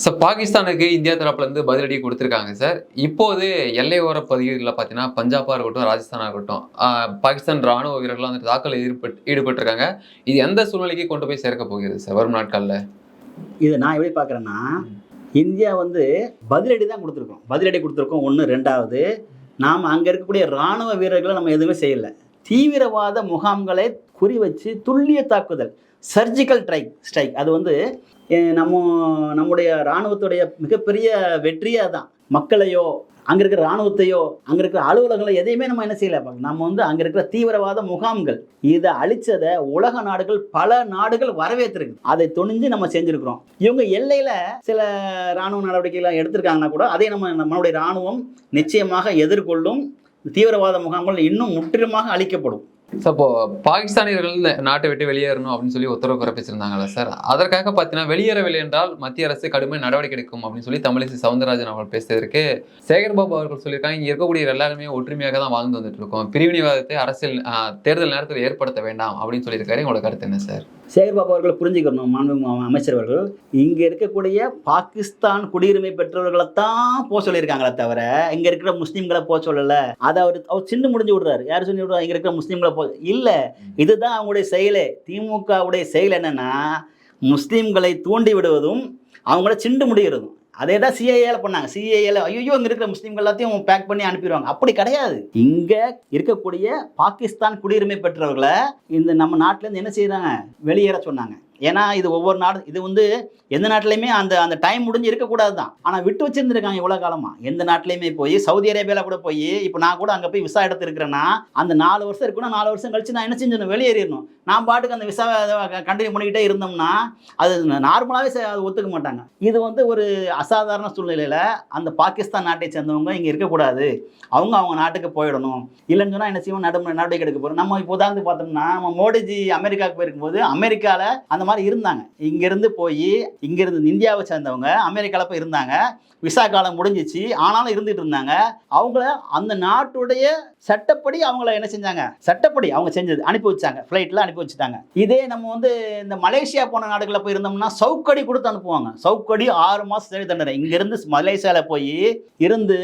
Sir பாகிஸ்தானுக்கு India தரப்புலேருந்து பதிலடி கொடுத்துருக்காங்க சார் இப்போது எல்லையோர பகுதிகளில் பார்த்தீங்கன்னா பஞ்சாபாக இருக்கட்டும் ராஜஸ்தானாக இருக்கட்டும் பாகிஸ்தான் ராணுவ வீரர்கள் வந்து தாக்கல் ஈடுபட்டு ஈடுபட்டிருக்காங்க. இது எந்த சூழ்நிலைக்கு கொண்டு போய் சேர்க்க போகிறது சார் வரும் நாட்களில்? இது நான் எப்படி பார்க்குறேன்னா இந்தியா வந்து பதிலடி தான் கொடுத்துருக்கோம். பதிலடி கொடுத்துருக்கோம் ஒன்று ரெண்டாவது நாம் அங்கே இருக்கக்கூடிய இராணுவ வீரர்களை நம்ம எதுவுமே செய்யலை. தீவிரவாத முகாம்களை குறி வச்சு துல்லிய தாக்குதல் சர்ஜிக்கல் ஸ்ட்ரைக் ஸ்ட்ரைக் அது வந்து நம்ம நம்முடைய இராணுவத்துடைய மிகப்பெரிய வெற்றியே அதுதான் மக்களையோ அங்கே இருக்கிற இராணுவத்தையோ அங்கே இருக்கிற அலுவலகங்களை எதையுமே நம்ம என்ன செய்யலை. நம்ம வந்து அங்கே இருக்கிற தீவிரவாத முகாம்கள் இதை அழிச்சதை உலக நாடுகள் பல நாடுகள் வரவேற்றிருக்கு. அதை துணிஞ்சு நம்ம செஞ்சுருக்கிறோம். இவங்க எல்லையில் சில இராணுவ நடவடிக்கைகளை எடுத்திருக்காங்கன்னா கூட அதை நம்ம நம்மளுடைய இராணுவம் நிச்சயமாக எதிர்கொள்ளும். தீவிரவாத முகாம்கள் இன்னும் முற்றிலுமாக அழிக்கப்படும். ஸோ இப்போ பாகிஸ்தானியர்கள் நாட்டை விட்டு வெளியேறணும் அப்படின்னு சொல்லி உத்தரவு பிறப்பிச்சிருந்தாங்களா சார் அதற்காக பார்த்தீங்கன்னா வெளியேறவில்லை என்றால் மத்திய அரசு கடுமை நடவடிக்கை எடுக்கும் அப்படின்னு சொல்லி தமிழிசை சவுந்தரராஜன் அவர்கள் பேசியதற்கு சேகர்பாபு அவர்கள் சொல்லியிருக்காங்க. இங்கே இருக்கக்கூடிய எல்லாருமே ஒற்றுமையாக தான் வாழ்ந்து வந்துட்டு இருக்கோம். பிரிவினைவாதத்தை அரசியல் தேர்தல் நேரத்தில் ஏற்படுத்த வேண்டாம் அப்படின்னு சொல்லியிருக்காரு. உங்களோட கருத்து என்ன சார் சேகர்பாபு அவர்களை புரிஞ்சுக்கணும் மாண்பு அமைச்சர் அவர்கள். இங்கே இருக்கக்கூடிய பாகிஸ்தான் குடியுரிமை பெற்றவர்களை தான் போக சொல்லியிருக்காங்களே தவிர இங்கே இருக்கிற முஸ்லீம்களை போக சொல்லலை. அதை அவர் அவர் சின்ன முடிஞ்சு விடுறாரு. யார் சொல்லி விடுறாரு இங்கே இருக்கிற முஸ்லீம்களை போ இல்லை. இதுதான் அவங்களுடைய செயலே. திமுகவுடைய செயல் என்னென்னா முஸ்லீம்களை தூண்டி விடுவதும் அவங்கள சிண்டு முடிகிறதும். அதே தான் சிஏஏல பண்ணாங்க. சிஏஏல ஐயோ இங்கே இருக்கிற முஸ்லீம்கள் எல்லாத்தையும் பேக் பண்ணி அனுப்பிடுவாங்க. அப்படி கிடையாது. இங்கே இருக்கக்கூடிய பாகிஸ்தான் குடியுரிமை பெற்றவர்களை இந்த நம்ம நாட்டிலேருந்து என்ன செய்கிறாங்க வெளியேற சொன்னாங்க. ஏன்னா இது ஒவ்வொரு நாடு இது வந்து எந்த நாட்டிலையுமே அந்த அந்த டைம் முடிஞ்சு இருக்கக்கூடாது தான் ஆனால் விட்டு வச்சிருந்துருக்காங்க இவ்வளோ காலமாக எந்த நாட்டிலையுமே போய் சவுதி அரேபியாவில் கூட போய் இப்போ நான் கூட அங்கே போய் விசா எடுத்துருக்கிறேன்னா அந்த நாலு வருஷம் இருக்கணும் நாலு வருஷம் கழிச்சு நான் என்ன செஞ்சிடணும் வெளியேறிடணும். நான் பாட்டுக்கு அந்த விசாவை கண்டினியூ பண்ணிக்கிட்டே இருந்தோம்னா அது நார்மலாகவே ஒத்துக்க மாட்டாங்க. இது வந்து ஒரு அசாதாரண சூழ்நிலையில் அந்த பாகிஸ்தான் நாட்டை சேர்ந்தவங்க இங்கே இருக்கக்கூடாது. அவங்க அவங்க நாட்டுக்கு போயிடணும். இல்லைன்னு சொன்னால் என்ன செய்வோம்? நடு நடவடிக்கை எடுக்க போகிறோம் நம்ம இப்போ உதாரணத்துக்கு பார்த்தோம்னா நம்ம மோடிஜி அமெரிக்காவுக்கு போயிருக்கும்போது அமெரிக்காவில் அந்த மாதிரி இருந்தாங்க. இங்கேருந்து போய் இங்கேருந்து இந்தியாவை சேர்ந்தவங்க அமெரிக்காவில் போய் இருந்தாங்க. விசா காலம் முடிஞ்சிச்சு. ஆனாலும் இருந்துட்டு இருந்தாங்க. அவங்கள அந்த நாட்டுடைய சட்டப்படி அவங்கள என்ன செஞ்சாங்க? சட்டப்படி அவங்க செஞ்சது அனுப்பி வச்சாங்க. ஃப்ளைட்டில் அனுப்பி வச்சுட்டாங்க. இதே நம்ம வந்து இந்த மலேசியா போன நாடுகளில் போய் இருந்தோம்னா சவுக்கடி கொடுத்து அனுப்புவாங்க. சவுக்கடி ஆறு மாதம் சிறை தண்டனை. இங்கேருந்து மலேசியாவில் போய் இருந்து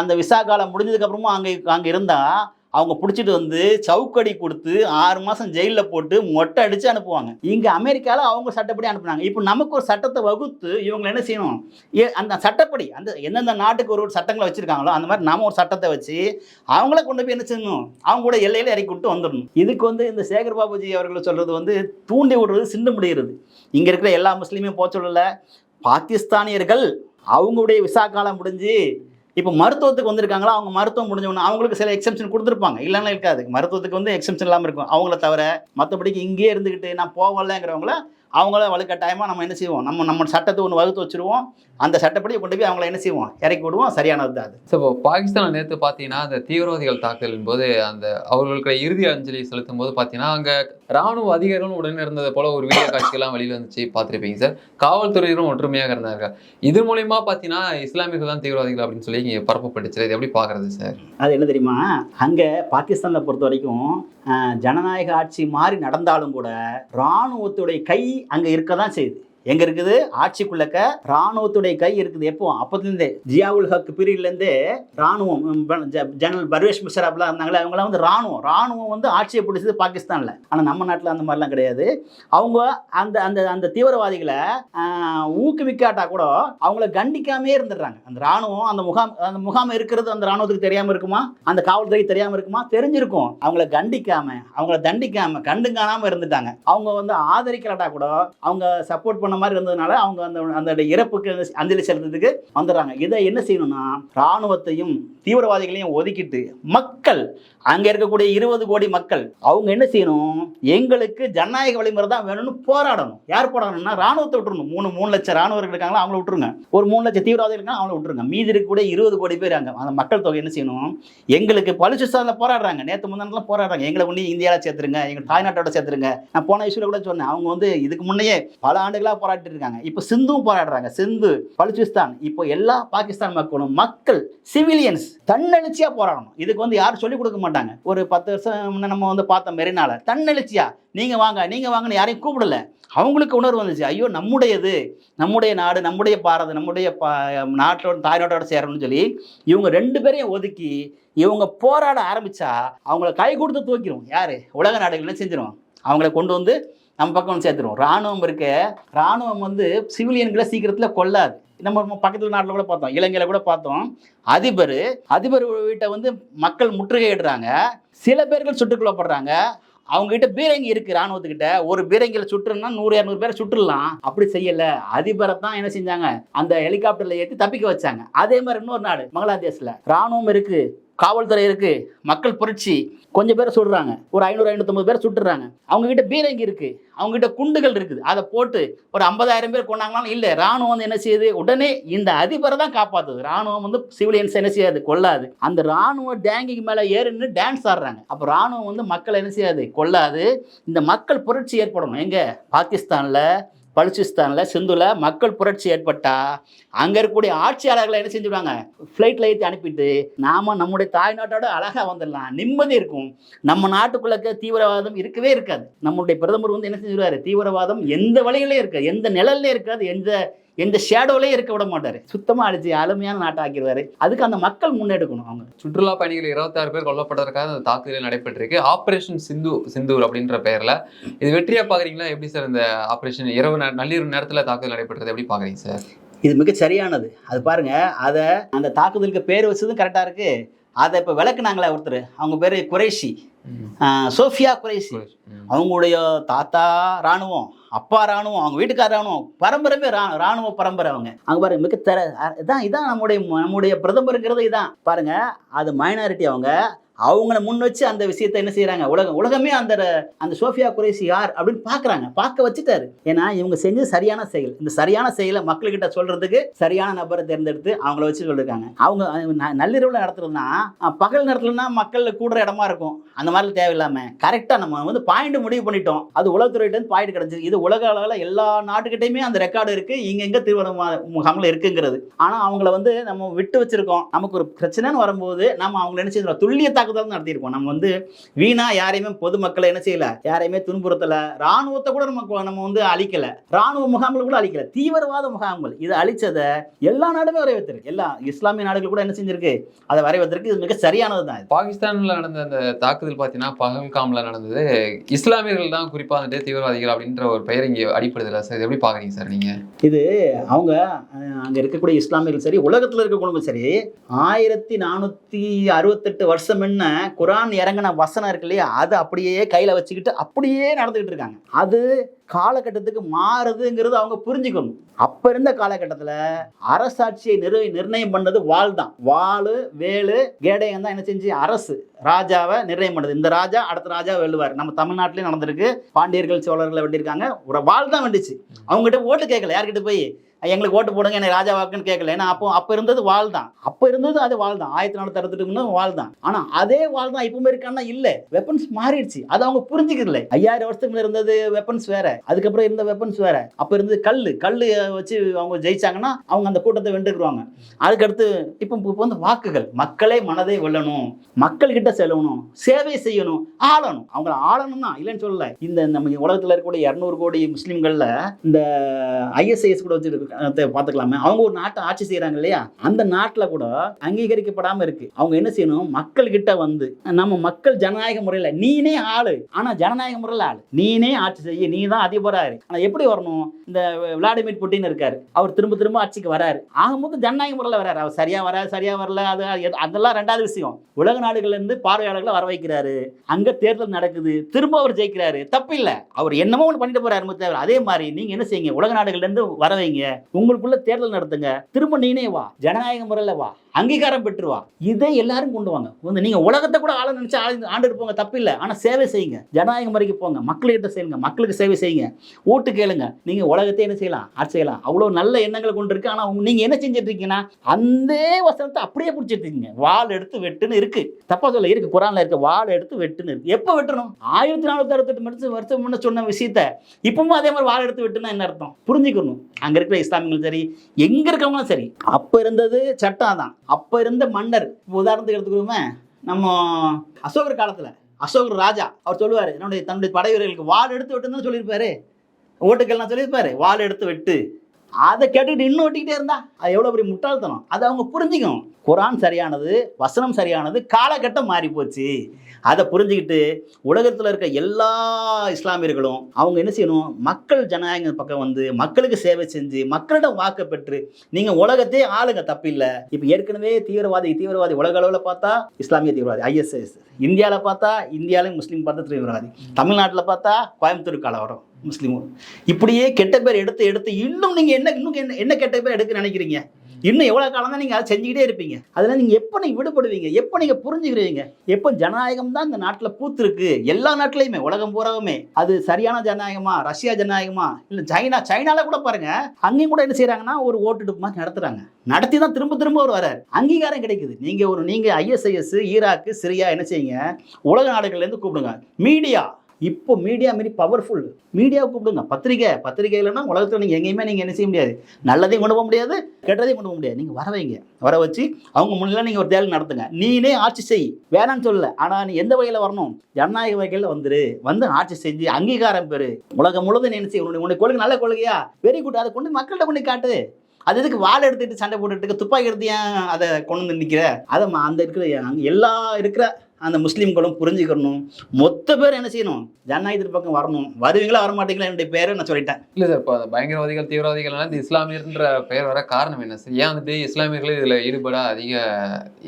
அந்த விசா காலம் முடிஞ்சதுக்கப்புறமும் அங்கே அங்கே இருந்தால் அவங்க பிடிச்சிட்டு வந்து சவுக்கடி கொடுத்து ஆறு மாதம் ஜெயிலில் போட்டு மொட்டை அடித்து அனுப்புவாங்க. இங்கே அமெரிக்காவில் அவங்க சட்டப்படி அனுப்புனாங்க. இப்போ நமக்கு ஒரு சட்டத்தை வகுத்து இவங்களை என்ன செய்யணும்? ஏ- அந்த சட்டப்படி அந்த எந்தெந்த நாட்டுக்கு ஒரு ஒரு சட்டங்களை வச்சுருக்காங்களோ அந்த மாதிரி நம்ம ஒரு சட்டத்தை வச்சு அவங்கள கொண்டு போய் என்ன செய்யணும்? அவங்க கூட எல்லையில் இறக்கி விட்டு வந்துடணும். இதுக்கு வந்து இந்த சேகர் பாபுஜி அவர்கள் சொல்கிறது வந்து தூண்டி விடுறது சிண்டு முடிகிறது. இங்கே இருக்கிற எல்லா முஸ்லீமையும் போக சொல்லலை. பாகிஸ்தானியர்கள் அவங்களுடைய விசா காலம் முடிஞ்சு இப்போ மருத்துவத்துக்கு வந்திருக்காங்களா? அவங்க மருத்துவம் முடிஞ்சவொன்னே அவங்களுக்கு சில எக்ஸம்ஷன் கொடுத்துருப்பாங்க. இல்லைன்னா இருக்காது. மருத்துவத்துக்கு வந்து எக்ஸம்ஷன் இல்லாமல் இருக்கும். அவங்கள தவிர மற்றபடிக்கு இங்கேயே இருந்துக்கிட்டு நான் போகலங்கிறவங்கள அவங்கள வலுக்கட்டாயமாக நம்ம என்ன செய்வோம்? நம்ம நம்ம சட்டத்தை ஒன்று வகுத்து வச்சுருவோம். அந்த சட்டப்படி கொண்டு போய் அவங்கள என்ன செய்வோம்? இறக்கி விடுவோம். சரியானது தான் அது. ஸோ இப்போ பாகிஸ்தான் நேற்று பார்த்தீங்கன்னா அந்த தீவிரவாதிகள் தாக்குதலின் போது அந்த அவர்களுக்கு இறுதி அஞ்சலி செலுத்தும் போது பார்த்தீங்கன்னா அங்கே ராணுவ அதிகாரிகளும் உடனே இருந்தது போல ஒரு வீடியோ காட்சிகள்லாம் வெளியில் வந்துச்சு. பார்த்துருப்பீங்க சார். காவல்துறையினரும் ஒற்றுமையாக இருந்தார்கள். இது மூலியமா பார்த்தீங்கன்னா இஸ்லாமியர்கள் தான் தீவிரவாதிகள் அப்படின்னு சொல்லி இங்கே பரப்பப்பட்டுச்சு இது எப்படி பார்க்கறது சார்? அது என்ன தெரியுமா? அங்கே பாகிஸ்தானில் பொறுத்த வரைக்கும் ஜனநாயக ஆட்சி மாதிரி நடந்தாலும் கூட இராணுவத்துடைய கை அங்கே இருக்க தான் செய்யுது. எங்க இருக்குது? ஆட்சிக்குள்ளக்க ராணுவத்துடைய கை இருக்குது. எப்போ? அப்பத்துலேருந்தே. ஜியாவுல் ஹக் பீரியட்லேருந்தே ராணுவம் ஜ- ஜெனரல் பர்வேஷ் முஷராப்லாம் இருந்தாங்களே அவங்களாம் வந்து ராணுவம் ராணுவம் வந்து ஆட்சியை பிடிச்சது பாகிஸ்தானில். ஆனால் நம்ம நாட்டில் அந்த மாதிரிலாம் கிடையாது. அவங்க அந்த அந்த அந்த தீவிரவாதிகளை ஊக்குவிக்காட்டா கூட அவங்கள கண்டிக்காமே இருந்துடுறாங்க. அந்த ராணுவம் அந்த முகாம் அந்த முகாம் இருக்கிறது அந்த ராணுவத்துக்கு தெரியாமல் இருக்குமா? அந்த காவல்துறைக்கு தெரியாமல் இருக்குமா? தெரிஞ்சிருக்கும். அவங்கள கண்டிக்காம அவங்கள தண்டிக்காம கண்டுங்கானாம இருந்துட்டாங்க. அவங்க வந்து ஆதரிக்கலாட்டா கூட அவங்க சப்போர்ட் பண்ண மாதிரி இருந்ததுனால அவங்க அந்த அந்த இறப்புக்கு அஞ்சலி செலுத்துறதுக்கு வந்துடுறாங்க. இதை என்ன செய்யணும்னா ராணுவத்தையும் தீவிரவாதிகளையும் ஒதுக்கிட்டு மக்கள் அங்கே இருக்கக்கூடிய இருபது கோடி மக்கள் அவங்க என்ன செய்யணும்? எங்களுக்கு ஜனநாயக வழிமுறை தான் வேணும்னு போராடணும். யார் போராடணும்னா ராணுவத்தை விட்டுருணும் மூணு மூணு லட்சம் ராணுவர்கள் இருக்காங்களா அவங்கள விட்டுருங்க. ஒரு மூணு லட்சம் தீவிரவாதிகள் இருக்காங்க அவங்கள விட்டுருங்க. மீதி இருக்கக்கூடிய இருபது கோடி பேர் அங்கே அந்த மக்கள் தொகை என்ன செய்யணும்? எங்களுக்கு பலுச்சிஸ்தானில் போராடுறாங்க. நேற்று முந்தானெலாம் போராடுறாங்க. எங்களை ஒன்று இந்தியாவில் சேர்த்துருங்க எங்கள் தாய்நாட்டோட சேர்த்துருங்க. நான் போன இஷ்யூவில் கூட சொன்னேன். அவங்க வந்து இதுக்கு முன்னையே பல ஆண்டுகளாக போராடிட்டு இருக்காங்க இப்போ சிந்துவும் போராடுறாங்க. சிந்து பலுச்சிஸ்தான் இப்போ எல்லா பாகிஸ்தான் மக்களும் மக்கள் சிவிலியன்ஸ் தன்னெழுச்சியா போராடணும். இதுக்கு வந்து யாரும் சொல்லிக் கொடுக்க மாட்டாங்க. ஒரு பத்து வருஷம் முன்ன நம்ம வந்து பார்த்தோம் மெரினால. தன்னெழுச்சியா நீங்க வாங்க நீங்க வாங்கன்னு யாரையும் கூப்பிடல. அவங்களுக்கு உணர்வு வந்துச்சு. ஐயோ நம்முடையது நம்முடைய நாடு நம்முடைய பாரதம் நம்முடைய பா நாட்டோட தாய்நாட்டோட சேரணும்னு சொல்லி இவங்க ரெண்டு பேரையும் ஒதுக்கி இவங்க போராட ஆரம்பிச்சா அவங்கள கை கொடுத்து தூக்கிடும் யாரு? உலக நாடுகள் என்ன செஞ்சிடும் அவங்கள கொண்டு வந்து நம்ம பக்கம் சேர்த்துருவோம். ராணுவம் இருக்க ராணுவம் வந்து சிவிலியன்களை சீக்கிரத்தில் கொல்லாது நம்ம பக்கத்தில் நாட்டில் கூட பார்த்தோம் இலங்கையில் கூட பார்த்தோம். அதிபர் அதிபர் வீட்டை வந்து மக்கள் முற்றுகையிடுறாங்க. சில பேர்கள் சுட்டுக் கொல்லப்படுறாங்க அவங்க கிட்ட பீரங்கி இருக்கு ராணுவத்துக்கிட்ட ஒரு பீரங்கியில் சுட்டுறோம்னா நூறு இரநூறு பேரை சுட்டுடலாம். அப்படி செய்யல. அதிபரை தான் என்ன செஞ்சாங்க? அந்த ஹெலிகாப்டர்ல ஏற்றி தப்பிக்க வச்சாங்க. அதே மாதிரி இன்னொரு நாடு பங்களாதேஷ்ல. ராணுவம் இருக்கு. காவல்துறை இருக்கு மக்கள் புரட்சி கொஞ்சம் பேர் சுடுறாங்க. ஒரு ஐநூறு ஐநூற்றம்பது பேர் சுட்டுறாங்க. அவங்க கிட்ட பீரங்கி இருக்கு. அவங்க கிட்ட குண்டுகள் இருக்குது. அதை போட்டு ஒரு ஐம்பதாயிரம் பேர் கொண்டாங்களாலும் இல்லை. ராணுவம் வந்து என்ன செய்யுது? உடனே இந்த அதிபரை தான் காப்பாத்துது. ராணுவம் வந்து சிவிலியன்ஸ் என்ன செய்யாது? கொல்லாது அந்த ராணுவ டேங்கிக்கு மேலே ஏறின்னு டான்ஸ் ஆடுறாங்க. அப்போ ராணுவம் வந்து மக்களை என்ன செய்யாது? கொல்லாது இந்த மக்கள் புரட்சி ஏற்படணும். எங்க? பாகிஸ்தானில் பலுச்சிஸ்தானில் சிந்துல மக்கள் புரட்சி ஏற்பட்டா அங்கே இருக்கக்கூடிய ஆட்சியாளர்களை என்ன செஞ்சுடுவாங்க ஃப்ளைட்டில் ஏற்றி அனுப்பிட்டு நாம நம்முடைய தாய்நாட்டோட அழகாக வந்துடலாம். நிம்மதி இருக்கும். நம்ம நாட்டுக்குள்ளே இருக்க தீவிரவாதம் இருக்கவே இருக்காது. நம்முடைய பிரதமர் வந்து என்ன செஞ்சுருவாரு? தீவிரவாதம் எந்த வழியிலே இருக்காது. எந்த நிழல்லே இருக்காது. எந்த எந்த ஷேடோலே இருக்க விட மாட்டாரு. சுத்தமா அடிச்சு அருமையான நாட்டை ஆக்கிடுவாரு. அதுக்கு அந்த மக்கள் முன்னெடுக்கணும் அவங்க. சுற்றுலா பயணிகள் இருபத்தாறு பேர் கொல்லப்பட்டதற்காக அந்த தாக்குதல் நடைபெற்றிருக்கு. ஆபரேஷன் சிந்து சிந்தூர் அப்படின்ற பெயர்ல. இது வெற்றியா பாக்குறீங்களா? எப்படி சார் இந்த ஆபரேஷன் இரவு நள்ளிரவு நேரத்துல தாக்குதல் நடைபெற்றது எப்படி பாக்குறீங்க சார்? இது மிக சரியானது. அது பாருங்க அதை அந்த தாக்குதலுக்கு பேர் வச்சதும் கரெக்டா இருக்கு. அதை இப்போ விளக்குனாங்களே ஒருத்தர். அவங்க பேர் குறைஷி சோஃபியா குறைஷி அவங்களுடைய தாத்தா ராணுவம். அப்பா ராணுவம் அவங்க வீட்டுக்கார ராணுவம் பரம்பரைமே ரா ராணுவ பரம்பரை அவங்க. அங்க பாருங்க மிக தர இதான் இதான் நம்முடைய நம்முடைய பிரதமருங்கிறது இதான். பாருங்க அது மைனாரிட்டி அவங்க. அவங்கள முன் வச்சு அந்த விஷயத்தை என்ன செய்கிறாங்க உலகம் உலகமே அந்த அந்த சோஃபியா குறைசி யார் அப்படின்னு பார்க்குறாங்க பார்க்க வச்சுட்டாரு. ஏன்னா இவங்க செஞ்சது சரியான செயல். இந்த சரியான செயலை மக்கள்கிட்ட சொல்றதுக்கு சரியான நபரை தேர்ந்தெடுத்து அவங்கள வச்சு சொல்லியிருக்காங்க அவங்க ந- நள்ளிரவுல நடத்துறதுன்னா பகல் நேரத்துலனா மக்கள் கூடுற இடமா இருக்கும். அந்த மாதிரி தேவையில்லாம. கரெக்டாக நம்ம வந்து பாயிண்ட் முடிவு பண்ணிட்டோம். அது உளவுத்துறையிட்ட பாயிண்ட் கிடைச்சது இது உலக அளவில் எல்லா நாட்டுக்கிட்டையுமே அந்த ரெக்கார்டு இருக்கு. இங்க எங்க திருவண்ணாம முகாமில் இருக்குங்கிறது. ஆனா அவங்கள வந்து நம்ம விட்டு வச்சிருக்கோம். நமக்கு ஒரு பிரச்சனைன்னு வரும்போது நம்ம அவங்கள என்ன செய்யறோம்? துல்லிய தாக்குதல் நடத்தியிருக்கோம் நம்ம வந்து வீணா யாரையுமே பொதுமக்களை என்ன செய்யல யாரையுமே துன்புறுத்தல. ராணுவத்தை கூட நம்ம நம்ம வந்து அழிக்கல. ராணுவ முகாம்கள் கூட அழிக்கல. தீவிரவாத முகாம்கள். இதை அழிச்சதை எல்லா நாடுமே வரைவத்திருக்கு எல்லா இஸ்லாமிய நாடுகள் கூட என்ன செஞ்சிருக்கு? அதை வரைவதற்கு இது மிக சரியானது தான் பாகிஸ்தானில் பாகிஸ்தான்ல நடந்த அந்த தாக்குதல் பார்த்தீங்கன்னா பகல்காம்ல நடந்தது. இஸ்லாமியர்கள் தான் குறிப்பாக வந்துட்டு தீவிரவாதிகள் அப்படின்ற ஒரு பெயர் இங்கே அடிப்படுதில்ல சார்? இது எப்படி பார்க்குறீங்க சார் நீங்கள் இது அவங்க அங்கே இருக்கக்கூடிய இஸ்லாமியர்கள் சரி உலகத்துல இருக்கக்கூடியவங்க சரி ஆயிரத்தி நானூற்றி அறுபத்தெட்டு வருஷம் என்ன குரான் இறங்கின வசனம் இருக்கு இல்லையா? அதை அப்படியே கையில் வச்சுக்கிட்டு அப்படியே நடந்துக்கிட்டு இருக்காங்க. அது காலகட்டத்துக்கு மாறுதுங்கிறது அவங்க புரிஞ்சுக்கணும். அப்ப இருந்த காலகட்டத்தில் அரசாட்சியை நிறு நிர்ணயம் பண்ணது வாள் தான் வாள் வேலு கேடயம் தான் என்ன செஞ்சு? அரசு ராஜாவை நிர்ணயம் பண்ணது. இந்த ராஜா அடுத்த ராஜா வெல்லுவார். நம்ம தமிழ்நாட்டிலேயும் நடந்திருக்கு. பாண்டியர்கள் சோழர்களை வெட்டியிருக்காங்க. ஒரு வாழ் தான் வெண்டுச்சு. அவங்ககிட்ட ஓட்டு கேட்கல. யார்கிட்ட போய்? எங்களுக்கு ஓட்டு போடுங்க என்னை ராஜா வாக்குன்னு கேட்கல. ஏன்னா அப்போ அப்போ இருந்தது வாழ் தான் அப்போ இருந்தது அது வாழ் தான் ஆயிரத்தி நானூற்றி அறுபத்தெட்டு வாழ் தான் ஆனால் அதே வாழ் தான் இப்பவுமே இருக்கான்னா இல்லை. வெப்பன்ஸ் மாறிடுச்சு. அது அவங்க புரிஞ்சுக்கல ஐயாயிரம் வருஷத்துக்கு முன்ன இருந்தது வெப்பன்ஸ் வேற. அதுக்கப்புறம் இருந்த வெப்பன்ஸ் வேற. அப்போ இருந்தது கல் கல் வச்சு அவங்க ஜெயிச்சாங்கன்னா அவங்க அந்த கூட்டத்தை வென்றுக்குருவாங்க அதுக்கடுத்து இப்போ இப்போ வந்து வாக்குகள். மக்களே மனதை வெல்லணும். மக்கள்கிட்ட செல்லணும். சேவை செய்யணும். ஆளணும். அவங்கள ஆளணும் தான் இல்லைன்னு சொல்லல. இந்த நம்ம உலகத்தில் இருக்கக்கூடிய இரநூறு கோடி முஸ்லீம்களில் இந்த ஐஎஸ்ஐஎஸ் கூட வச்சுருக்கு பார்த்துக்கலாமே. அவங்க ஒரு நாட்டை ஆட்சி செய்கிறாங்க இல்லையா? அந்த நாட்டில் கூட அங்கீகரிக்கப்படாமல் இருக்குது அவங்க என்ன செய்யணும்? மக்கள் கிட்ட வந்து நம்ம மக்கள் ஜனநாயக முறையில் நீனே ஆளு. ஆனால் ஜனநாயக முறையில் ஆளு. நீனே ஆட்சி செய்ய. நீ தான் அதிபராக ஆனால் எப்படி வரணும்? இந்த விளாடிமிர் புட்டின் இருக்கார். அவர் திரும்ப திரும்ப ஆட்சிக்கு வராரு. ஆகும்போது ஜனநாயக முறையில் வராரு. அவர் சரியாக வராது சரியாக வரல அது அதெல்லாம் ரெண்டாவது விஷயம். உலக நாடுகள்லேருந்து பார்வையாளர்களை வர வைக்கிறாரு. அங்கே தேர்தல் நடக்குது. திரும்ப அவர் ஜெயிக்கிறாரு. தப்பு அவர் என்னமோ ஒன்று பண்ணிட்டு போறாரு அதே மாதிரி நீங்கள் என்ன செய்யுங்க? உலக நாடுகள்லேருந்து வர வைங்க. உங்களுக்குள்ள தேர்தல் நடத்துங்க. திரும்ப நீனே வா. ஜனநாயக முறையில் வா. அங்கீகாரம் பெற்று வா. இதை எல்லாரும் கொண்டு வாங்க. வந்து நீங்க உலகத்தை கூட ஆள நினைச்சு ஆளு ஆண்டுட்டு போங்க தப்பில்லை. ஆனா சேவை செய்யுங்க. ஜனநாயக முறைக்கு போங்க. மக்கள்கிட்ட செய்யுங்க மக்களுக்கு சேவை செய்யுங்க. ஓட்டு கேளுங்க. நீங்க உலகத்தை என்ன செய்யலாம்? ஆட்சி செய்யலாம். அவ்வளவு நல்ல எண்ணங்களை கொண்டு இருக்கு. ஆனா உங்க- நீங்க என்ன செஞ்சுட்டு இருக்கீங்கன்னா அந்த வசனத்தை அப்படியே பிடிச்சிட்டு இருக்கீங்க. வாள் எடுத்து வெட்டுன்னு இருக்கு. தப்பா சொல்ல இருக்கு. குரான்ல இருக்க. வாள் எடுத்து வெட்டுன்னு இருக்கு. எப்போ வெட்டணும்? ஆயிரத்தி நானூத்தி அறுபத்தெட்டு வருஷம் வருஷம் முன்ன சொன்ன விஷயத்த. இப்பவும் அதே மாதிரி வாள் எடுத்து வெட்டுனா என்ன அர்த்தம்? புரிஞ்சுக்கணும். அங்க இருக்கிற இஸ்லாமியங்களும் சரி எங்க இருக்கவங்களும் சரி அப்ப இருந்தது சட்டம் தான் அப்ப இருந்த மன்னர் உதாரணத்துக்கு எடுத்துக்கிறோமே நம்ம அசோகர் காலத்துல அசோகர் ராஜா அவர் சொல்லுவாரு என்னுடைய தன்னுடைய படை வீரர்களுக்கு வாள் எடுத்து விட்டுன்னு சொல்லியிருப்பாரு. ஓட்டுக்கள்லாம் சொல்லியிருப்பாரு வால் எடுத்து வெட்டு. அதை கேட்டுக்கிட்டு இன்னும் ஒட்டிக்கிட்டே இருந்தா அது எவ்வளோ பெரிய முட்டாள்தனம். அதை அவங்க புரிஞ்சுக்கணும். குரான் சரியானது வசனம் சரியானது காலகட்டம் மாறி போச்சு. அதை புரிஞ்சுக்கிட்டு உலகத்தில் இருக்க எல்லா இஸ்லாமியர்களும் அவங்க என்ன செய்யணும்? மக்கள் ஜனநாயக பக்கம் வந்து மக்களுக்கு சேவை செஞ்சு மக்களிடம் வாக்கு பெற்று நீங்கள் உலகத்தையே ஆளுங்க தப்பில்லை. இப்போ ஏற்கனவே தீவிரவாதி தீவிரவாதி உலக அளவில் பார்த்தா இஸ்லாமிய தீவிரவாதி ஐஎஸ்எஸ் இந்தியாவில் பார்த்தா இந்தியாவிலும் முஸ்லீம் பார்த்தா தீவிரவாதி. தமிழ்நாட்டில் பார்த்தா கோயம்புத்தூர் கலவரம். முஸ்லீமும். இப்படியே கெட்ட பேர் எடுத்து எடுத்து இன்னும் நீங்கள் என்ன இன்னும் என்ன என்ன கெட்ட பேர் எடுக்க நினைக்கிறீங்க? இன்னும் எவ்வளோ காலம் தான் நீங்கள் அதை செஞ்சுக்கிட்டே இருப்பீங்க? அதில் நீங்கள் எப்போ நீங்கள் விடுபடுவீங்க? எப்போ நீங்கள் புரிஞ்சுக்கிறீங்க? எப்போ ஜனநாயகம் தான் இந்த நாட்டில் பூத்துருக்கு? எல்லா நாட்டிலையுமே உலகம் பூராவுமே. அது சரியான ஜனநாயகமா ரஷ்யா ஜனநாயகமா? இல்லை சைனா சைனால கூட பாருங்க அங்கேயும் கூட என்ன செய்கிறாங்கன்னா ஒரு ஓட்டுட்டு மாதிரி நடத்துறாங்க. நடத்தி தான் திரும்ப திரும்ப ஒரு வராரு அங்கீகாரம் கிடைக்குது. நீங்க ஒரு நீங்க ஐஎஸ்ஐஎஸ் ஈராக்கு சிரியா என்ன செய்யுங்க? உலக நாடுகள்ல இருந்து கூப்பிடுங்க. மீடியா இப்போ மீடியா மாரி பவர்ஃபுல் மீடியாவை கூப்பிடுங்க. பத்திரிக்கை. பத்திரிக்கை இல்லைன்னா உலகத்தில் நீங்கள் எங்கேயுமே நீங்கள் என்ன செய்ய முடியாது. நல்லதையும் கொண்டு போக முடியாது கெட்டதையும் கொண்டு போக முடியாது. நீங்கள் வர வைங்க. வர வச்சு அவங்க முன்னெல்லாம் நீங்கள் ஒரு தேர்தல் நடத்துங்க. நீனே ஆட்சி செய். வேணாம்னு சொல்லல. ஆனால் நீ எந்த வகையில் வரணும்? ஜனநாயக வகையில் வந்துரு. வந்து ஆட்சி செஞ்சு அங்கீகாரம் பெறு. உலகம் முழுதும் நீ என்ன செய்ய உன்னுடைய உன்னுடைய கொள்கை நல்ல கொள்கையா? வெரி குட் அதை கொண்டு மக்கள்கிட்ட கொண்டு காட்டு. அது எதுக்கு வாழை எடுத்துட்டு சண்டை போட்டுட்டு துப்பாக்கி எடுத்து ஏன் அதை கொண்டு வந்து நிற்கிற அதை அந்த இருக்கிற அங்கே எல்லா இருக்கிற அந்த முஸ்லீம்களும் புரிஞ்சுக்கணும். மொத்த பேர் என்ன செய்யணும்? ஜனநாயகத்தின் பக்கம் வரணும். வருவீங்களா வர மாட்டீங்களா என்னுடைய பேரை நான் சொல்லிட்டேன். இல்ல சார் இப்போ பயங்கரவாதிகள் தீவிரவாதிகள் இந்த இஸ்லாமியர்ன்ற பெயர் வர காரணம் என்ன சார் ஏன் வந்துட்டு இஸ்லாமியர்கள் இதுல ஈடுபட அதிக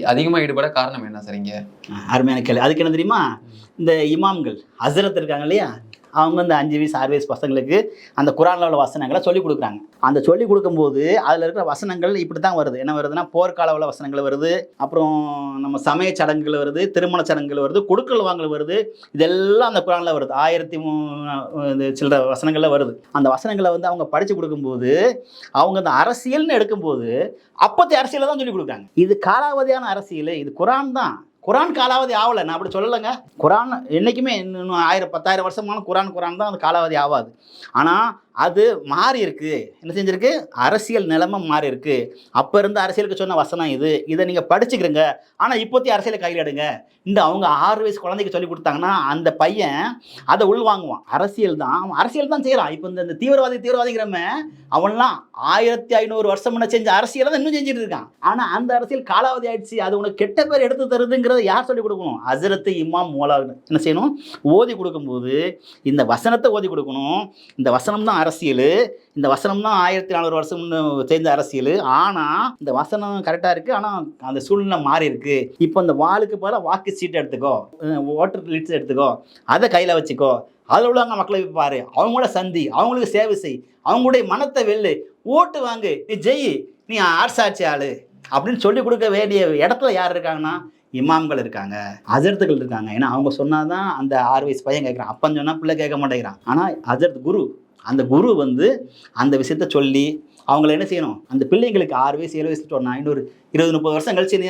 அதிகமா ஈடுபட காரணம் என்ன சார் இங்க? அருமையான கேள்வி. அதுக்கு என்ன தெரியுமா? இந்த இமாம்கள் ஹசரத் இருக்காங்க இல்லையா? அவங்க இந்த அஞ்சு வயசு ஆறு வயசு பசங்களுக்கு அந்த குரானில் உள்ள வசனங்களை சொல்லிக் கொடுக்குறாங்க. அந்த சொல்லிக் கொடுக்கும்போது அதில் இருக்கிற வசனங்கள் இப்படி தான் வருது. என்ன வருதுன்னா போர்க்கால உள்ள வசனங்கள் வருது. அப்புறம் நம்ம சமய சடங்குகள் வருது திருமண சடங்குகள் வருது கொடுக்கல் வாங்கல் வருது. இதெல்லாம் அந்த குரானில் வருது. ஆயிரத்தி மூ- இது சில்லற வருது. அந்த வசனங்களை வந்து அவங்க படித்து கொடுக்கும்போது அவங்க அந்த அரசியல்னு எடுக்கும்போது அப்பத்தி அரசியலை தான் சொல்லி கொடுக்குறாங்க. இது காலாவதியான அரசியல் இது குரான் தான். குரான் காலாவதி ஆகலை நான் அப்படி சொல்லலைங்க. குரான் என்றைக்குமே இன்னும் ஆயிரம் பத்தாயிரம் வருஷமான குரான் குரான் தான் அது காலாவதி ஆகாது ஆனால் அது மாறி என்ன செஞ்சிருக்கு? அரசியல் நிலைமை மாறியிருக்கு. அப்போ இருந்த அரசியலுக்கு சொன்ன வசனம் இது. இதை நீங்கள் படிச்சுக்கிறங்க. ஆனால் இப்போத்தையும் அரசியலை கையில் எடுங்க. இந்த அவங்க ஆறு வயசு குழந்தைக்கு சொல்லி கொடுத்தாங்கன்னா அந்த பையன் அதை உள்வாங்குவான். அரசியல் தான். அவன் அரசியல் தான் செய்கிறான் இப்போ இந்த இந்த தீவிரவாதி தீவிரவாதிங்கிறவன் அவன்லாம் ஆயிரத்தி ஐநூறு வருஷம் முன்ன செஞ்ச அரசியலை தான் இன்னும் செஞ்சுட்டு இருக்கான். ஆனால் அந்த அரசியல் காலாவதி ஆயிடுச்சு. அது உனக்கு கெட்ட பேர் எடுத்து தருதுங்கிறத யார் சொல்லி கொடுக்கணும்? அசரத்து இமாம் மோலா என்ன செய்யணும்? ஓதி கொடுக்கும்போது இந்த வசனத்தை ஓதி கொடுக்கணும். இந்த வசனம் தான் அரசியல். இந்த வசனம் தான் ஆயிரத்தி நானூறு வருஷம் சேர்ந்த அரசியல். ஆனால் இந்த வசனம் கரெக்டாக இருக்குது ஆனால் அந்த சூழ்நிலை மாறி இருக்கு. இப்போ இந்த வாளுக்கு பதிலாக வாக்கு சீட் எடுத்துக்கோ. ஓட்டர் லிட்ஸ் எடுத்துக்கோ. அதை கையில் வச்சுக்கோ. அதில் உள்ளவங்க மக்களை போய் பாரு. அவங்களோட சந்தி அவங்களுக்கு சேவை செய். அவங்களுடைய மனத்தை வெல்லு. ஓட்டு வாங்கு. நீ ஜெய். நீ ஆட்சாட்சி ஆளு. அப்படின்னு சொல்லி கொடுக்க வேண்டிய இடத்துல யார் இருக்காங்கன்னா? இமாம்கள் இருக்காங்க. அஜர்த்துகள் இருக்காங்க. ஏன்னா அவங்க சொன்னாதான் அந்த ஆறு வயசு பையன் கேட்குறான் அப்பன்னு சொன்னால் பிள்ளை கேட்க மாட்டேங்கிறான். ஆனால் அஜர்த் குரு அந்த குரு வந்து அந்த விஷயத்த சொல்லி அவங்கள என்ன செய்யணும்? அந்த பிள்ளைங்களுக்கு ஆறு வயசு ஏழு வயசு சொன்னால் இன்னொரு இருபது முப்பது வருஷம் கழிச்சு நீ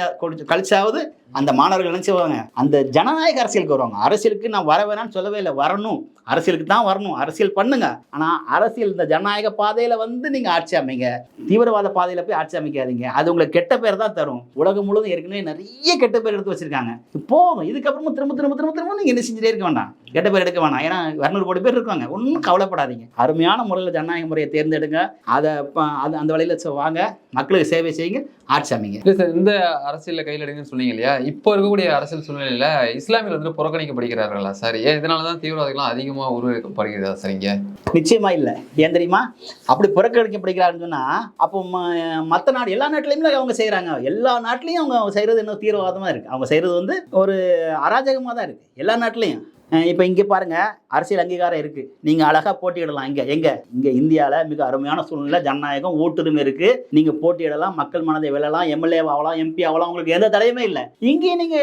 கழிச்சாவது அந்த மாணவர்கள் என்ன செய்வாங்க? அந்த ஜனநாயக அரசியலுக்கு வருவாங்க. அரசியலுக்கு நான் வர வேணாம்னு சொல்லவே இல்லை. வரணும். அரசியலுக்கு தான் வரணும். அரசியல் பண்ணுங்க. ஆனால் அரசியல் இந்த ஜனநாயக பாதையில் வந்து நீங்கள் ஆட்சி அமைங்க. தீவிரவாத பாதையில் போய் ஆட்சி அமைக்காதீங்க. அது உங்களுக்கு கெட்ட பேர் தான் தரும். உலகம் முழுவதும் ஏற்கனவே நிறைய கெட்ட பேர் எடுத்து வச்சிருக்காங்க. போதும் இதுக்கப்புறமும் திரும்ப திரும்ப திரும்ப திரும்ப நீங்கள் என்ன செஞ்சுட்டே இருக்க வேண்டாம். கெட்ட பேர் எடுக்க வேண்டாம் ஏன்னா இரநூறு கோடி பேர் இருக்காங்க. ஒன்றும் கவலைப்படாதீங்க. அருமையான முறையில் ஜனநாயக முறையை தேர்ந்தெடுங்க. அதை அந்த வழியில் வாங்க. மக்களுக்கு சேவை செய்யுங்க. ஆட்சி அமைங்க. இல்ல சார் இந்த அரசியல்ல கையில் எடுங்கன்னு சொன்னீங்க இல்லையா? இப்போ இருக்கக்கூடிய அரசியல் சூழ்நிலையில இஸ்லாமியர்கள் வந்துட்டு புறக்கணிக்கப்படுகிறார்களா சார்? ஏன் இதனாலதான் தீவிரவாதிகள்லாம் அதிகமா உருவாக்கப்படுகிறதா சார் இங்க? நிச்சயமா இல்லை. ஏன் தெரியுமா? அப்படி புறக்கணிக்கப்படுகிறாருன்னு சொன்னா அப்போ மற்ற நாடு எல்லா நாட்டிலையுமே அவங்க செய்கிறாங்க எல்லா நாட்டிலையும் அவங்க செய்கிறது இன்னும் தீவிரவாதமாக இருக்குது அவங்க செய்கிறது வந்து ஒரு அராஜகமாக தான் இருக்குது எல்லா நாட்டிலையும். இப்போ இங்கே பாருங்க அரசியல் அங்கீகாரம் இருக்கு. நீங்க அழகா போட்டியிடலாம். இங்க எங்க? இங்க இந்தியால மிக அருமையான சூழ்நிலை ஜனநாயகம் ஓட்டுரிமை இருக்கு. நீங்க போட்டியிடலாம் மக்கள் மனதை வெல்லலாம் எம்எல்ஏ ஆகலாம் எம்பி ஆகலாம் உங்களுக்கு எந்த தடையுமே இல்லை. இங்கேயும் நீங்க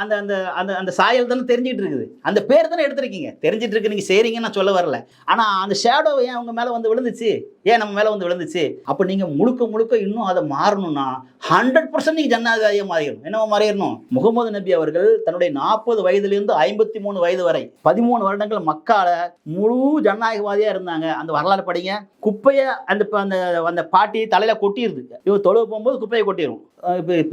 அந்த அந்த அந்த அந்த சாயல் தானே தெரிஞ்சிட்டு இருக்குது. அந்த பேர் தானே எடுத்திருக்கீங்க. தெரிஞ்சிட்டு இருக்கு நீங்க செய்றீங்கன்னு நான் சொல்ல வரல. ஆனா அந்த ஷேடோ ஏன் அவங்க மேல வந்து விழுந்துச்சு? ஏன் நம்ம மேலே வந்து விழுந்துச்சு? அப்போ நீங்கள் முழுக்க முழுக்க இன்னும் அதை மாறணும்னா ஹண்ட்ரட் பர்சன்ட் நீங்கள் ஜனநாயகவாதியா மாறிடணும். என்னவோ மாறிடணும்? முகமது நபி அவர்கள் தன்னுடைய நாற்பது வயதுலேருந்து ஐம்பத்தி மூணு வயது வரை பதிமூணு வருடங்கள் மக்கால முழு ஜனநாயகவாதியாக இருந்தாங்க. அந்த வரலாறு படிங்க. குப்பையை அந்த அந்த அந்த பாட்டி தலையில் கொட்டிடுது இவங்க தொழுவு போகும்போது குப்பையை கொட்டிடும்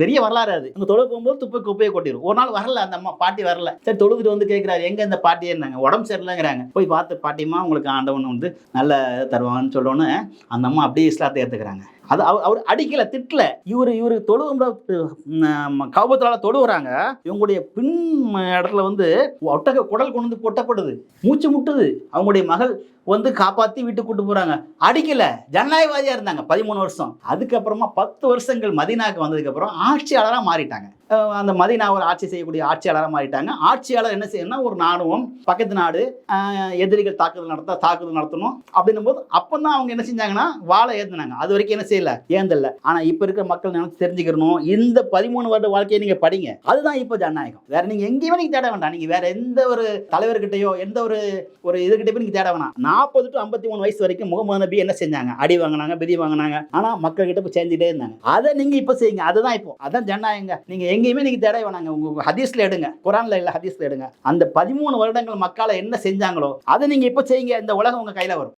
பெரிய வரலாறு அது. அங்கே தொழுக போகும்போது துப்பை குப்பையை கொட்டிடும் ஒரு நாள் வரல அந்த அம்மா பாட்டி வரல. சரி தொழுதுட்டு வந்து கேட்குறாரு எங்கே இந்த பாட்டி? என்னங்க உடம்பு சரியில்லைங்கிறாங்க. போய் பார்த்து பாட்டிமா உங்களுக்கு ஆண்டவன் வந்து நல்ல தருவாங்கன்னு சொல்லணும்னு அந்த அம்மா அப்படியே இஸ்லாத்தை ஏற்றுக்கிறாங்க அது அவர் அவர் அடிக்கல திட்டல. இவர் இவர் தொழுவும் கௌபத்தினால தொழுகிறாங்க இவங்களுடைய பின் இடத்துல வந்து ஒட்டக குடல் கொண்டு வந்து கொட்டப்படுது மூச்சு முட்டுது. அவங்களுடைய மகள் வந்து காப்பாத்தி வீட்டுக்கு கூட்டு போறாங்க. அடிக்கல. ஜனநாயகவாதியா இருந்தாங்க. பதிமூணு வருஷம். அதுக்கப்புறமா பத்து வருஷங்கள் மதினாக்கு வந்ததுக்கு அப்புறம் ஆட்சியாளரா மாறிட்டாங்க. அந்த மதினாவை ஆட்சி செய்யக்கூடிய ஆட்சியாளராக மாறிட்டாங்க. ஆட்சியாளர் என்ன செய்யணும்னா ஒரு நாடுவும் பக்கத்து நாடு எதிரிகள் தாக்குதல் நடத்த தாக்குதல் நடத்தணும். அப்படின்னும் போது அப்போ தான் அவங்க என்ன செஞ்சாங்கன்னா வாழை ஏந்தினாங்க அது வரைக்கும் என்ன செய்யல ஏந்தல. ஆனால் இப்போ இருக்கிற மக்கள் நினைச்சு தெரிஞ்சுக்கணும் இந்த பதிமூணு வருட வாழ்க்கையை நீங்கள் படிங்க. அதுதான் இப்போ ஜனநாயகம். வேற நீங்கள் எங்கேயுமே நீங்கள் தேட வேண்டாம். நீங்கள் வேற எந்த ஒரு தலைவர்கிட்டயோ எந்த ஒரு ஒரு இதுகிட்ட போய் நீங்கள் தேட வேணாம். நாற்பது டு ஐம்பத்தி மூணு வயசு வரைக்கும் முகமது நபி என்ன செஞ்சாங்க? அடி வாங்கினாங்க பிதி வாங்கினாங்க. ஆனால் மக்கள்கிட்ட இப்போ போய் சேர்ந்துட்டே இருந்தாங்க. அதை நீங்கள் இப்போ செய்யுங்க. அதுதான் இப்போ. அதான் ஜனநாயகம் நீங்கள் எங்க எங்கேயுமே நீங்க தேட வேணாங்க. உங்கள் ஹதீஸ்ல எடுங்க. குரான்ல இல்ல ஹதீஸ்ல எடுங்க. அந்த பதிமூணு வருடங்கள் மக்களை என்ன செஞ்சாங்களோ அதை நீங்க இப்ப செய்யுங்க. இந்த உலகம் உங்க கையில வரும்.